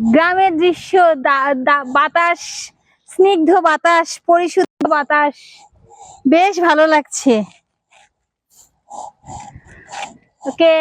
গ্রামের দৃশ্য দা- দা- বাতাস স্নিগ্ধ বাতাস পরিশুদ্ধ বাতাস। বেশ ভালো লাগছে। ওকে।